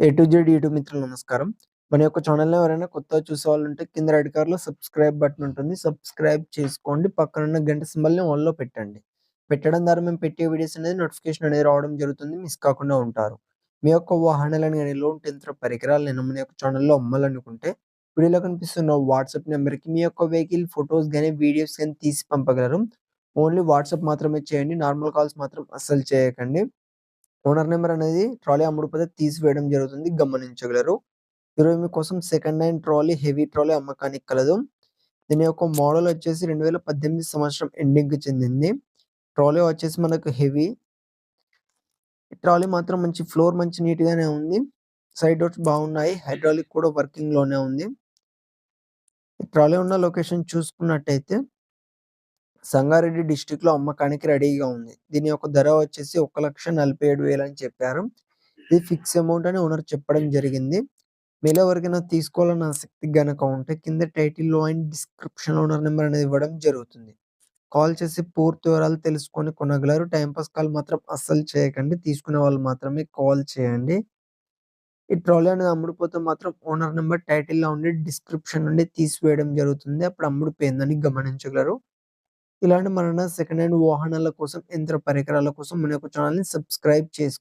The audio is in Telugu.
ఏ టు జెడ్ యూట్యూబ్ మిత్రులు నమస్కారం. మన యొక్క ఛానల్లో ఎవరైనా కొత్తగా చూసేవాళ్ళుంటే కింద రెడ్ కార్లో సబ్స్క్రైబ్ బటన్ ఉంటుంది. సబ్స్క్రైబ్ చేసుకోండి. పక్కనున్న గంట సింబల్‌ని ఆన్లో పెట్టండి. పెట్టడం ద్వారా మేము పెట్టే వీడియోస్ అనేది నోటిఫికేషన్ అనేది రావడం జరుగుతుంది. మిస్ కాకుండా ఉంటారు. మీ యొక్క వాహనాలను కానీ లోన్ పరికరాలు పరికరాలను మన యొక్క ఛానల్లో అమ్మాలనుకుంటే వీడియోలో కనిపిస్తున్న వాట్సాప్ నెంబర్కి మీ యొక్క వెహికల్ ఫోటోస్ కానీ వీడియోస్ కానీ తీసి పంపగలరు. ఓన్లీ వాట్సాప్ మాత్రమే చేయండి. నార్మల్ కాల్స్ మాత్రం అస్సలు చేయకండి. ఓనర్ నెంబర్ అనేది ట్రాలీ అమ్ముడుపోతే తీసివేయడం జరుగుతుంది. గమనించగలరు. ఈరోజు మీకోసం second hand trolley, heavy trolley అమ్మకానికి కలదు. దీని యొక్క మోడల్ వచ్చేసి 2018 సంవత్సరం ఎండింగ్‌కి చెందింది. ట్రాలీ వచ్చేసి మనకు హెవీ. ఈ ట్రాలీ మాత్రం మంచి ఫ్లోర్ మంచి నీట్‌గానే ఉంది. సైడ్ డోర్స్ బాగున్నాయి. హైడ్రాలిక్ కూడా వర్కింగ్‌లోనే ఉంది. ఈ ట్రాలీ ఉన్న లొకేషన్ చూసుకున్నట్టయితే సంగారెడ్డి డిస్ట్రిక్ట్‌లో అమ్మకానికి రెడీగా ఉంది. దీని యొక్క ధర వచ్చేసి 1,47,000 అని చెప్పారు. ఇది ఫిక్స్ అమౌంట్ అని ఓనర్ చెప్పడం జరిగింది. మీలో ఎవరికైనా తీసుకోవాలన్న ఆసక్తి గనక ఉంటే కింద టైటిల్‌లో అండ్ డిస్క్రిప్షన్‌లో ఓనర్ నెంబర్ అనేది ఇవ్వడం జరుగుతుంది. కాల్ చేసి పూర్తి వివరాలు తెలుసుకొని కొనగలరు. టైంపాస్ కాల్ మాత్రం అస్సలు చేయకండి. తీసుకునే వాళ్ళు మాత్రమే కాల్ చేయండి. ఈ ట్రాలీ అనేది అమ్ముడుపోతే మాత్రం ఓనర్ నెంబర్ టైటిల్‌లో ఉండి డిస్క్రిప్షన్ నుండి తీసివేయడం జరుగుతుంది. అప్పుడు అమ్ముడుపోయిందని గమనించగలరు. ఇలాంటి మన సెకండ్ హ్యాండ్ వాహనాల కోసం, యంత్ర పరికరాల కోసం మన యొక్క ఛానల్ని సబ్స్క్రైబ్ చేసుకో